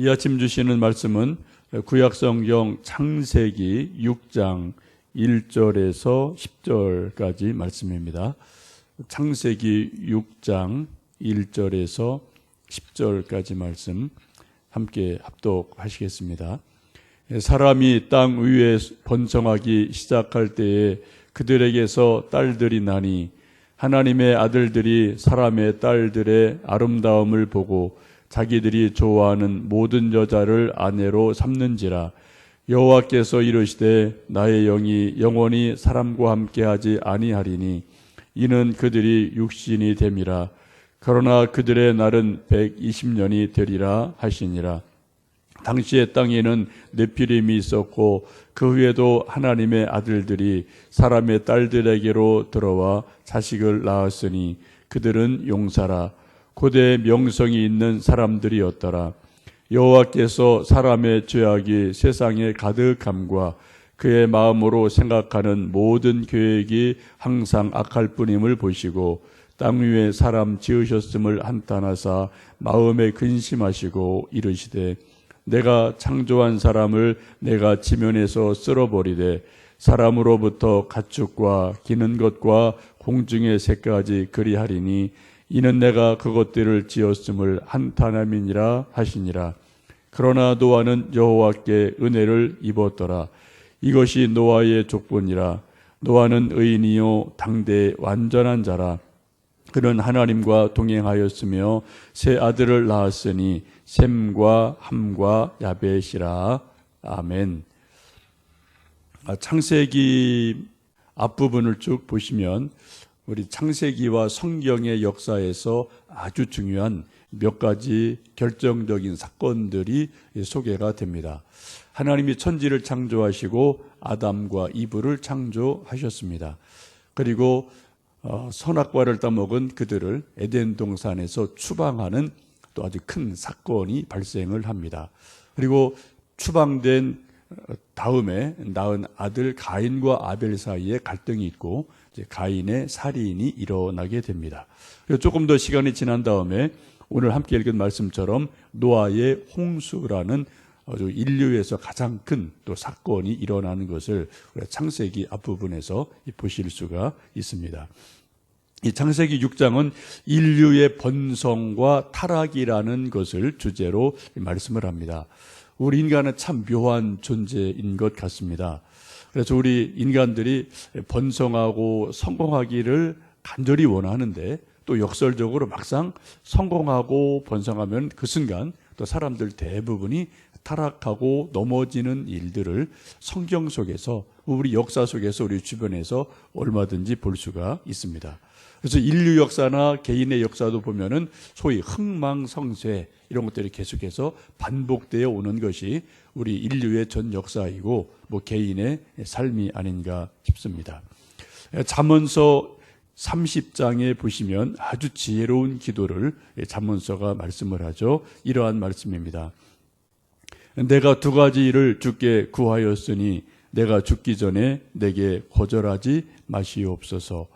이 아침 주시는 말씀은 구약성경 창세기 6장 1절에서 10절까지 말씀입니다. 창세기 6장 1절에서 10절까지 말씀 함께 합독하시겠습니다. 사람이 땅 위에 번성하기 시작할 때에 그들에게서 딸들이 나니 하나님의 아들들이 사람의 딸들의 아름다움을 보고 자기들이 좋아하는 모든 여자를 아내로 삼는지라 여호와께서 이르시되 나의 영이 영원히 사람과 함께하지 아니하리니 이는 그들이 육신이 됨이라. 그러나 그들의 날은 120년이 되리라 하시니라. 당시의 땅에는 네피림이 있었고 그 후에도 하나님의 아들들이 사람의 딸들에게로 들어와 자식을 낳았으니 그들은 용사라 고대 명성이 있는 사람들이었더라. 여호와께서 사람의 죄악이 세상에 가득함과 그의 마음으로 생각하는 모든 계획이 항상 악할 뿐임을 보시고 땅 위에 사람 지으셨음을 한탄하사 마음에 근심하시고 이르시되 내가 창조한 사람을 내가 지면에서 쓸어버리되 사람으로부터 가축과 기는 것과 공중의 새까지 그리하리니 이는 내가 그것들을 지었음을 한탄함이니라 하시니라. 그러나 노아는 여호와께 은혜를 입었더라. 이것이 노아의 족본이라. 노아는 의인이요 당대 완전한 자라. 그는 하나님과 동행하였으며 새 아들을 낳았으니 셈과 함과 야벳이라. 아멘. 아, 창세기 앞부분을 쭉 보시면 우리 창세기와 성경의 역사에서 아주 중요한 몇 가지 결정적인 사건들이 소개가 됩니다. 하나님이 천지를 창조하시고 아담과 이브를 창조하셨습니다. 그리고 어, 선악과를 따먹은 그들을 에덴 동산에서 추방하는 또 아주 큰 사건이 발생을 합니다. 그리고 추방된 어, 다음에 낳은 아들 가인과 아벨 사이에 갈등이 있고 가인의 살인이 일어나게 됩니다. 조금 더 시간이 지난 다음에 오늘 함께 읽은 말씀처럼 노아의 홍수라는 아주 인류에서 가장 큰 또 사건이 일어나는 것을 창세기 앞부분에서 보실 수가 있습니다. 이 창세기 6장은 인류의 번성과 타락이라는 것을 주제로 말씀을 합니다. 우리 인간은 참 묘한 존재인 것 같습니다. 그래서 우리 인간들이 번성하고 성공하기를 간절히 원하는데 또 역설적으로 막상 성공하고 번성하면 그 순간 또 사람들 대부분이 타락하고 넘어지는 일들을 성경 속에서 우리 역사 속에서 우리 주변에서 얼마든지 볼 수가 있습니다. 그래서 인류 역사나 개인의 역사도 보면은 소위 흥망성쇠 이런 것들이 계속해서 반복되어 오는 것이 우리 인류의 전 역사이고 뭐 개인의 삶이 아닌가 싶습니다. 잠언서 30장에 보시면 아주 지혜로운 기도를 잠언서가 말씀을 하죠. 이러한 말씀입니다. 내가 두 가지 일을 주께 구하였으니 내가 죽기 전에 내게 거절하지 마시옵소서.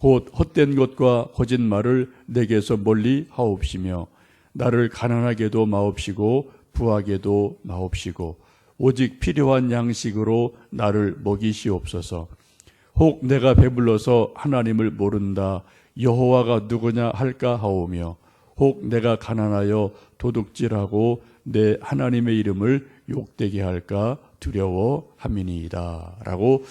곧 헛된 것과 거짓말을 내게서 멀리 하옵시며 나를 가난하게도 마옵시고 부하게도 마옵시고 오직 필요한 양식으로 나를 먹이시옵소서. 혹 내가 배불러서 하나님을 모른다 여호와가 누구냐 할까 하오며 혹 내가 가난하여 도둑질하고 내 하나님의 이름을 욕되게 할까 두려워함이니이다라고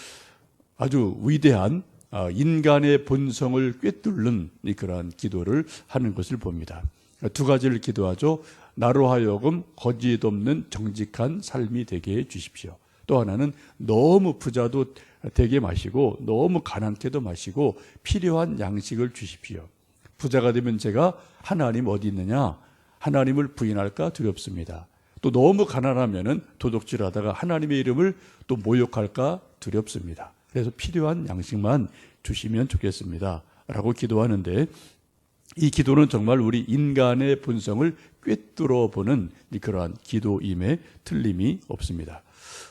아주 위대한 아, 인간의 본성을 꿰뚫는 그러한 기도를 하는 것을 봅니다. 두 가지를 기도하죠. 나로 하여금 거짓 없는 정직한 삶이 되게 해 주십시오. 또 하나는 너무 부자도 되게 마시고 너무 가난케도 마시고 필요한 양식을 주십시오. 부자가 되면 제가 하나님 어디 있느냐? 하나님을 부인할까 두렵습니다. 또 너무 가난하면은 도둑질하다가 하나님의 이름을 또 모욕할까 두렵습니다. 그래서 필요한 양식만 주시면 좋겠습니다. 라고 기도하는데 이 기도는 정말 우리 인간의 본성을 꿰뚫어 보는 그러한 기도임에 틀림이 없습니다.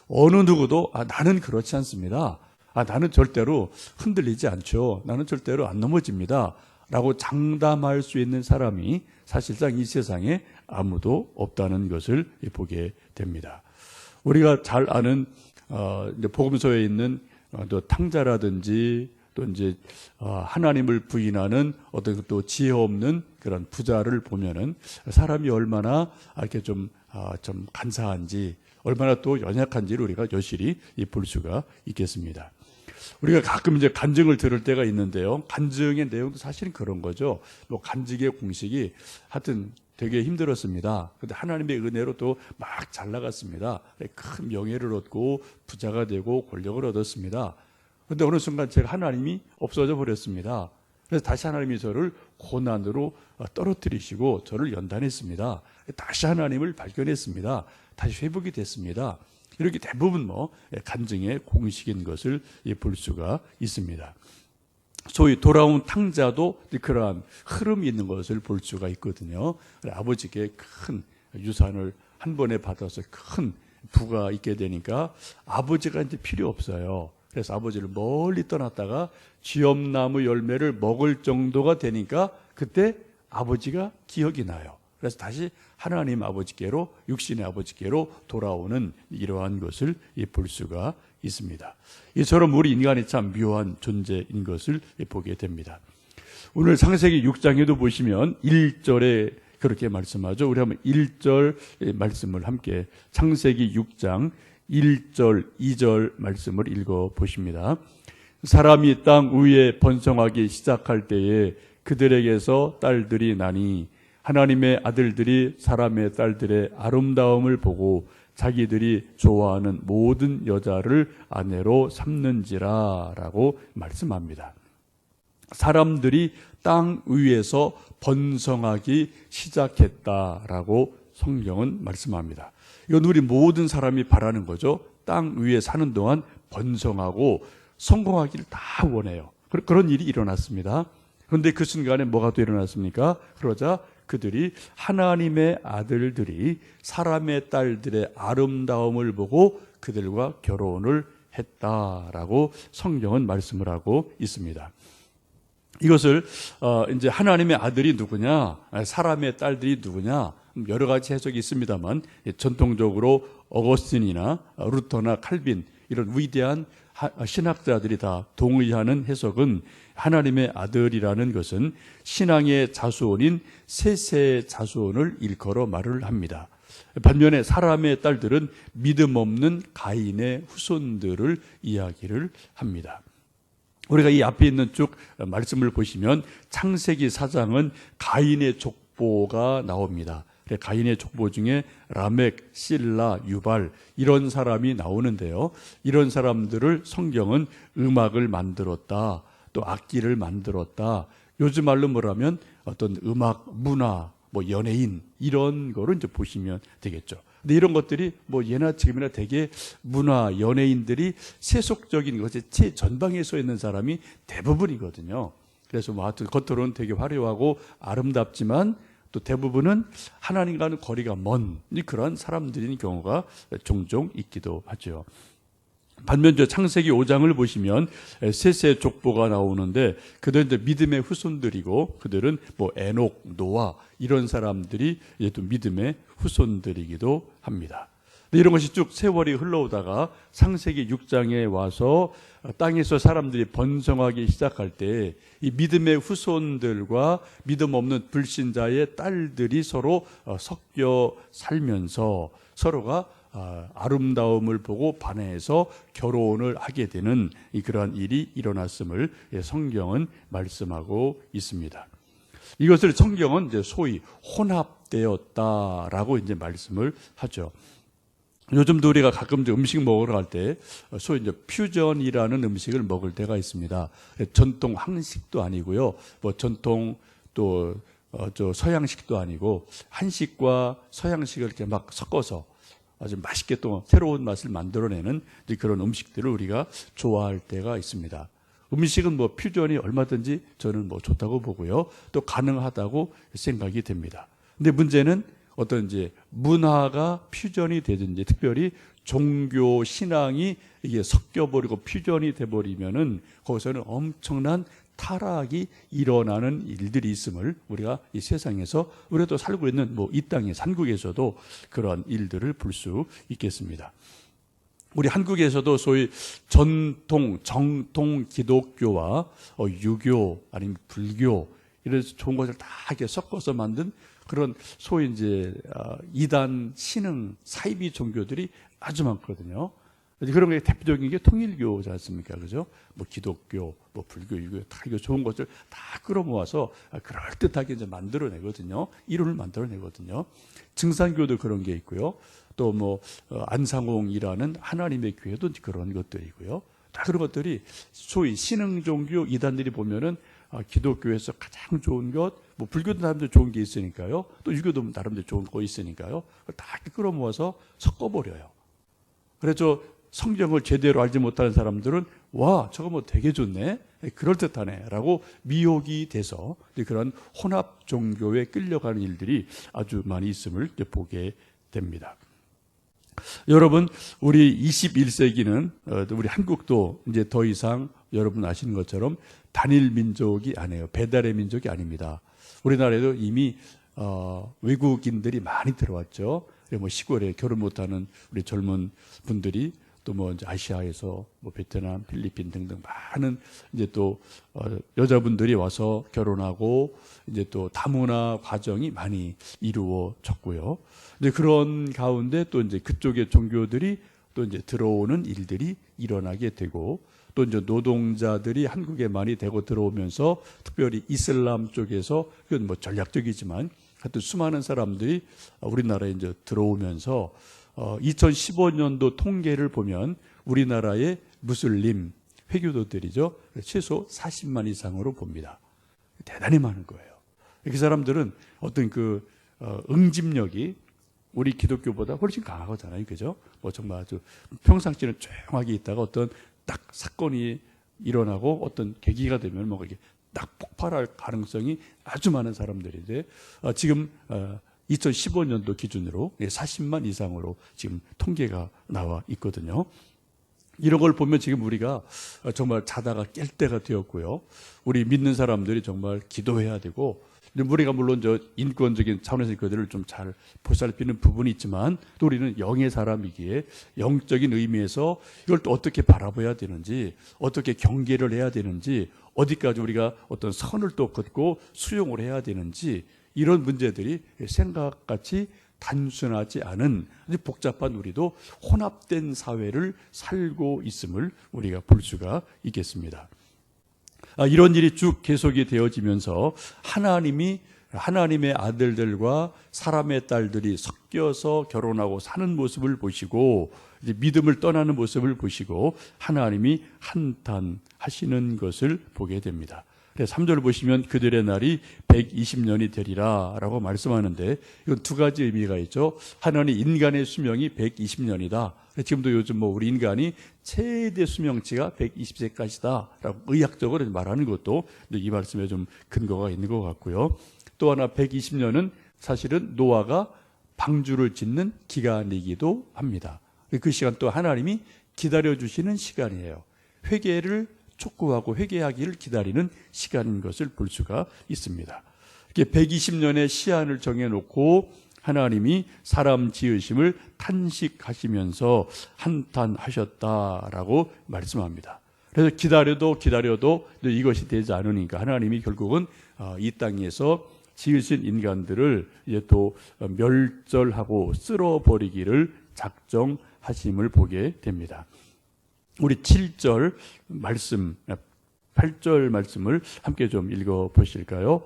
어느 누구도 아, 나는 그렇지 않습니다. 아, 나는 절대로 흔들리지 않죠. 나는 절대로 안 넘어집니다. 라고 장담할 수 있는 사람이 사실상 이 세상에 아무도 없다는 것을 보게 됩니다. 우리가 잘 아는 어, 복음서에 있는 어, 또 탕자라든지 또 이제 어, 하나님을 부인하는 어떤 또 지혜 없는 그런 부자를 보면은 사람이 얼마나 이렇게 좀, 아, 좀 간사한지 얼마나 또 연약한지를 우리가 여실히 볼 수가 있겠습니다. 우리가 가끔 이제 간증을 들을 때가 있는데요. 간증의 내용도 사실은 그런 거죠. 뭐 간증의 공식이 하여튼 되게 힘들었습니다. 근데 하나님의 은혜로 또 막 잘 나갔습니다. 큰 명예를 얻고 부자가 되고 권력을 얻었습니다. 근데 어느 순간 제가 하나님이 없어져 버렸습니다. 그래서 다시 하나님이 저를 고난으로 떨어뜨리시고 저를 연단했습니다. 다시 하나님을 발견했습니다. 다시 회복이 됐습니다. 이렇게 대부분 뭐 간증의 공식인 것을 볼 수가 있습니다. 소위 돌아온 탕자도 그러한 흐름이 있는 것을 볼 수가 있거든요. 아버지께 큰 유산을 한 번에 받아서 큰 부가 있게 되니까 아버지가 이제 필요 없어요. 그래서 아버지를 멀리 떠났다가 쥐엄나무 열매를 먹을 정도가 되니까 그때 아버지가 기억이 나요. 그래서 다시 하나님 아버지께로 육신의 아버지께로 돌아오는 이러한 것을 볼 수가 있습니다. 이처럼 우리 인간이 참 묘한 존재인 것을 보게 됩니다. 오늘 창세기 6장에도 보시면 1절에 그렇게 말씀하죠. 우리 한번 1절 말씀을 함께 창세기 6장 1절, 2절 말씀을 읽어 보십니다. 사람이 땅 위에 번성하기 시작할 때에 그들에게서 딸들이 나니 하나님의 아들들이 사람의 딸들의 아름다움을 보고 자기들이 좋아하는 모든 여자를 아내로 삼는지라라고 말씀합니다. 사람들이 땅 위에서 번성하기 시작했다라고 성경은 말씀합니다. 이건 우리 모든 사람이 바라는 거죠. 땅 위에 사는 동안 번성하고 성공하기를 다 원해요. 그런 일이 일어났습니다. 그런데 그 순간에 뭐가 또 일어났습니까? 그러자 그들이 하나님의 아들들이 사람의 딸들의 아름다움을 보고 그들과 결혼을 했다라고 성경은 말씀을 하고 있습니다. 이것을 어 이제 하나님의 아들이 누구냐, 사람의 딸들이 누구냐 여러 가지 해석이 있습니다만 전통적으로 어거스틴이나 루터나 칼빈 이런 위대한 신학자들이 다 동의하는 해석은 하나님의 아들이라는 것은 신앙의 자손인 셋의 자손을 일컬어 말을 합니다. 반면에 사람의 딸들은 믿음 없는 가인의 후손들을 이야기를 합니다. 우리가 이 앞에 있는 쭉 말씀을 보시면 창세기 사장은 가인의 족보가 나옵니다. 가인의 족보 중에 라멕, 실라, 유발 이런 사람이 나오는데요. 이런 사람들을 성경은 음악을 만들었다. 또 악기를 만들었다. 요즘 말로 뭐라면 어떤 음악, 문화, 뭐 연예인 이런 거를 이제 보시면 되겠죠. 근데 이런 것들이 뭐 예나 지금이나 되게 문화, 연예인들이 세속적인 것에 최전방에 서 있는 사람이 대부분이거든요. 그래서 뭐 하여튼 겉으로는 되게 화려하고 아름답지만 또 대부분은 하나님과는 거리가 먼 그런 사람들인 경우가 종종 있기도 하죠. 반면 저 창세기 5장을 보시면 셋의 족보가 나오는데 그들은 이제 믿음의 후손들이고 그들은 뭐 에녹, 노아 이런 사람들이 이제 또 믿음의 후손들이기도 합니다. 이런 것이 쭉 세월이 흘러오다가 창세기 6장에 와서 땅에서 사람들이 번성하기 시작할 때 이 믿음의 후손들과 믿음 없는 불신자의 딸들이 서로 어, 섞여 살면서 서로가 아, 아름다움을 보고 반해서 결혼을 하게 되는 그러한 일이 일어났음을 예, 성경은 말씀하고 있습니다. 이것을 성경은 이제 소위 혼합되었다라고 이제 말씀을 하죠. 요즘도 우리가 가끔 음식 먹으러 갈 때 소위 이제 퓨전이라는 음식을 먹을 때가 있습니다. 전통 한식도 아니고요. 뭐 전통 또 어, 저 서양식도 아니고 한식과 서양식을 이렇게 막 섞어서 아주 맛있게 또 새로운 맛을 만들어내는 그런 음식들을 우리가 좋아할 때가 있습니다. 음식은 뭐 퓨전이 얼마든지 저는 뭐 좋다고 보고요. 또 가능하다고 생각이 됩니다. 근데 문제는 어떤 이제 문화가 퓨전이 되든지 특별히 종교 신앙이 이게 섞여버리고 퓨전이 돼버리면은 거기서는 엄청난 타락이 일어나는 일들이 있음을 우리가 이 세상에서 우리가 또 살고 있는 뭐 이 땅의 산국에서도 그러한 일들을 볼 수 있겠습니다. 우리 한국에서도 소위 전통 정통 기독교와 어, 유교 아니면 불교 이런 좋은 것을 다 이렇게 섞어서 만든 그런 소위 이제 어, 이단 신흥 사이비 종교들이 아주 많거든요. 그런 게 대표적인 게 통일교지 않습니까? 그죠? 뭐 기독교, 뭐 불교, 유교 다 이거 좋은 것들 다 끌어모아서 그럴듯하게 이제 만들어내거든요. 이론을 만들어내거든요. 증산교도 그런 게 있고요. 또 뭐 안상홍이라는 하나님의 교회도 그런 것들이고요. 다 그런 것들이 소위 신흥 종교 이단들이 보면은 아, 기독교에서 가장 좋은 것, 뭐 불교도 나름대로 좋은 게 있으니까요. 또 유교도 나름대로 좋은 거 있으니까요. 다 끌어모아서 섞어버려요. 그래서 성경을 제대로 알지 못하는 사람들은 와 저거 뭐 되게 좋네 그럴듯하네라고 미혹이 돼서 그런 혼합 종교에 끌려가는 일들이 아주 많이 있음을 보게 됩니다. 여러분 우리 21세기는 어, 우리 한국도 이제 더 이상 여러분 아시는 것처럼 단일 민족이 아니에요 배달의 민족이 아닙니다. 우리나라에도 이미 어, 외국인들이 많이 들어왔죠. 뭐 시골에 결혼 못하는 우리 젊은 분들이 또 뭐 아시아에서 뭐 베트남, 필리핀 등등 많은 이제 또 어, 여자분들이 와서 결혼하고 이제 또 다문화 과정이 많이 이루어졌고요. 이제 그런 가운데 또 이제 그쪽의 종교들이 또 이제 들어오는 일들이 일어나게 되고 또 이제 노동자들이 한국에 많이 되고 들어오면서 특별히 이슬람 쪽에서 그건 뭐 전략적이지만 하여튼 수많은 사람들이 우리나라에 이제 들어오면서 어, 2015년도 통계를 보면 우리나라의 무슬림 회교도들이죠. 최소 40만 이상으로 봅니다. 대단히 많은 거예요. 그 사람들은 어떤 그 어, 응집력이 우리 기독교보다 훨씬 강하잖아요. 그죠? 뭐 정말 아주 평상시는 조용하게 있다가 어떤 딱 사건이 일어나고 어떤 계기가 되면 뭐 이렇게 딱 폭발할 가능성이 아주 많은 사람들인데 어, 지금 어, 2015년도 기준으로 40만 이상으로 지금 통계가 나와 있거든요. 이런 걸 보면 지금 우리가 정말 자다가 깰 때가 되었고요. 우리 믿는 사람들이 정말 기도해야 되고 우리가 물론 저 인권적인 차원에서 그들을 좀 잘 보살피는 부분이 있지만 또 우리는 영의 사람이기에 영적인 의미에서 이걸 또 어떻게 바라봐야 되는지 어떻게 경계를 해야 되는지 어디까지 우리가 어떤 선을 또 걷고 수용을 해야 되는지 이런 문제들이 생각같이 단순하지 않은 복잡한 우리도 혼합된 사회를 살고 있음을 우리가 볼 수가 있겠습니다. 아, 이런 일이 쭉 계속이 되어지면서 하나님이 하나님의 아들들과 사람의 딸들이 섞여서 결혼하고 사는 모습을 보시고 믿음을 떠나는 모습을 보시고 하나님이 한탄하시는 것을 보게 됩니다. 3절 보시면 그들의 날이 120년이 되리라 라고 말씀하는데 이건 두 가지 의미가 있죠. 하나는 인간의 수명이 120년이다. 지금도 요즘 뭐 우리 인간이 최대 수명치가 120세까지다 라고 의학적으로 말하는 것도 이 말씀에 좀 근거가 있는 것 같고요. 또 하나 120년은 사실은 노아가 방주를 짓는 기간이기도 합니다. 그 시간 또 하나님이 기다려주시는 시간이에요. 회개를 촉구하고 회개하기를 기다리는 시간인 것을 볼 수가 있습니다. 이렇게 120년의 시한을 정해놓고 하나님이 사람 지으심을 탄식하시면서 한탄하셨다라고 말씀합니다. 그래서 기다려도 기다려도 이것이 되지 않으니까 하나님이 결국은 어, 이 땅에서 지으신 인간들을 이제 또 멸절하고 쓸어버리기를 작정하심을 보게 됩니다. 우리 7절 말씀, 8절 말씀을 함께 좀 읽어 보실까요?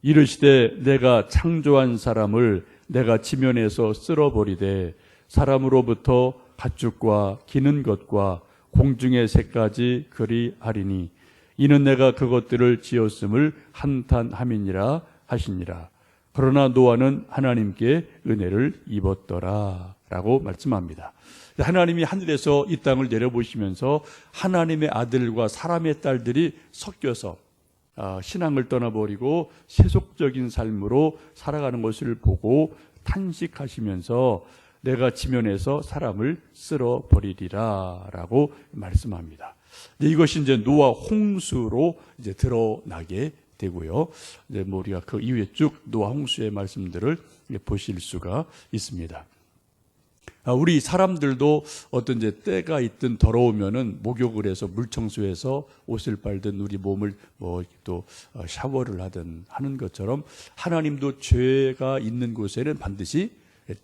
이르시되 내가 창조한 사람을 내가 지면에서 쓸어버리되 사람으로부터 가축과 기는 것과 공중의 새까지 그리 하리니 이는 내가 그것들을 지었음을 한탄함이니라 하시니라. 그러나 노아는 하나님께 은혜를 입었더라. 라고 말씀합니다. 하나님이 하늘에서 이 땅을 내려보시면서 하나님의 아들과 사람의 딸들이 섞여서 아, 신앙을 떠나버리고 세속적인 삶으로 살아가는 것을 보고 탄식하시면서 내가 지면에서 사람을 쓸어 버리리라 라고 말씀합니다. 이것이 이제 노아 홍수로 이제 드러나게 되고요. 이제 뭐 우리가 그 이후에 쭉 노아 홍수의 말씀들을 보실 수가 있습니다. 아, 우리 사람들도 어떤 이제 때가 있든 더러우면은 목욕을 해서 물 청소해서 옷을 빨든 우리 몸을 뭐 또 샤워를 하든 하는 것처럼 하나님도 죄가 있는 곳에는 반드시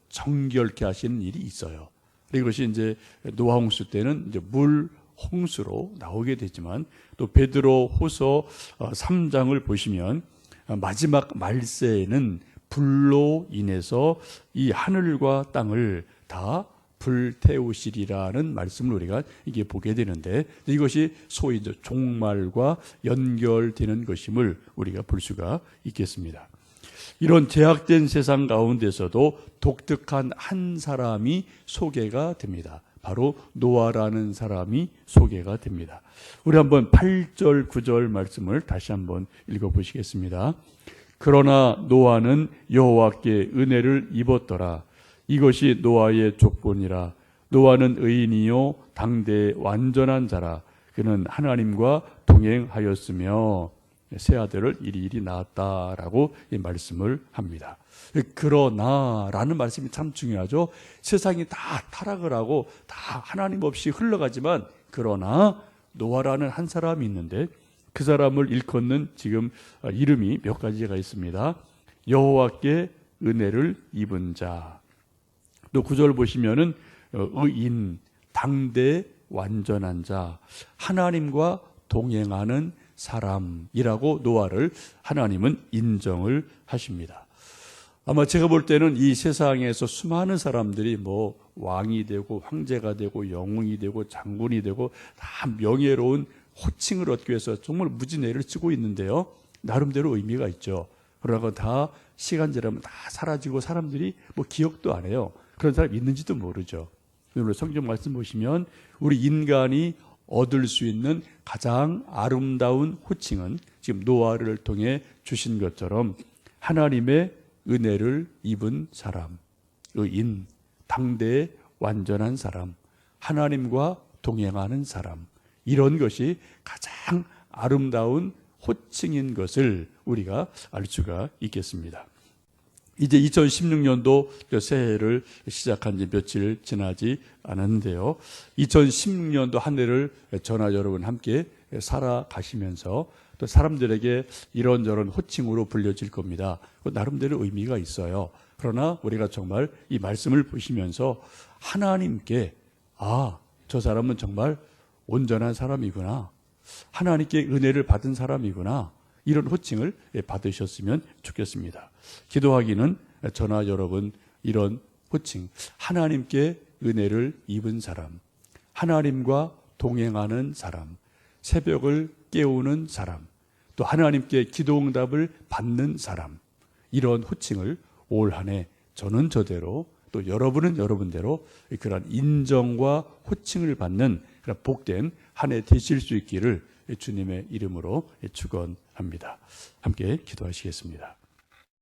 정결케 하시는 일이 있어요. 이것이 이제 노아 홍수 때는 이제 물 홍수로 나오게 되지만 또 베드로 호서 3장을 보시면 어, 마지막 말세에는 불로 인해서 이 하늘과 땅을 다 불태우시리라는 말씀을 우리가 이게 보게 되는데 이것이 소위 종말과 연결되는 것임을 우리가 볼 수가 있겠습니다. 이런 제약된 세상 가운데서도 독특한 한 사람이 소개가 됩니다. 바로 노아라는 사람이 소개가 됩니다. 우리 한번 8절, 9절 말씀을 다시 한번 읽어 보시겠습니다. 그러나 노아는 여호와께 은혜를 입었더라. 이것이 노아의 조건이라. 노아는 의인이요 당대 완전한 자라. 그는 하나님과 동행하였으며 새 아들을 이리이리 낳았다라고 이 말씀을 합니다. 그러나라는 말씀이 참 중요하죠. 세상이 다 타락을 하고 다 하나님 없이 흘러가지만 그러나 노아라는 한 사람이 있는데 그 사람을 일컫는 지금 이름이 몇 가지가 있습니다. 여호와께 은혜를 입은 자. 또 구절 보시면은 어, 의인, 당대 완전한 자, 하나님과 동행하는 사람이라고 노아를 하나님은 인정을 하십니다. 아마 제가 볼 때는 이 세상에서 수많은 사람들이 뭐 왕이 되고 황제가 되고 영웅이 되고 장군이 되고 다 명예로운 호칭을 얻기 위해서 정말 무진애를 쓰고 있는데요. 나름대로 의미가 있죠. 그러나 다 시간 지나면 다 사라지고 사람들이 뭐 기억도 안 해요. 그런 사람 있는지도 모르죠. 오늘 성경 말씀 보시면 우리 인간이 얻을 수 있는 가장 아름다운 호칭은 지금 노아를 통해 주신 것처럼 하나님의 은혜를 입은 사람, 의인, 당대의 완전한 사람, 하나님과 동행하는 사람, 이런 것이 가장 아름다운 호칭인 것을 우리가 알 수가 있겠습니다. 이제 2016년도 새해를 시작한 지 며칠 지나지 않았는데요. 2016년도 한 해를 전화 여러분 함께 살아가시면서 또 사람들에게 이런저런 호칭으로 불려질 겁니다. 나름대로 의미가 있어요. 그러나 우리가 정말 이 말씀을 보시면서 하나님께 아, 저 사람은 정말 온전한 사람이구나. 하나님께 은혜를 받은 사람이구나. 이런 호칭을 받으셨으면 좋겠습니다. 기도하기는 저나 여러분 이런 호칭, 하나님께 은혜를 입은 사람, 하나님과 동행하는 사람, 새벽을 깨우는 사람, 또 하나님께 기도 응답을 받는 사람, 이런 호칭을 올 한 해 저는 저대로 또 여러분은 여러분대로 그런 인정과 호칭을 받는 그런 복된 한 해 되실 수 있기를 주님의 이름으로 축원합니다. 함께 기도하시겠습니다.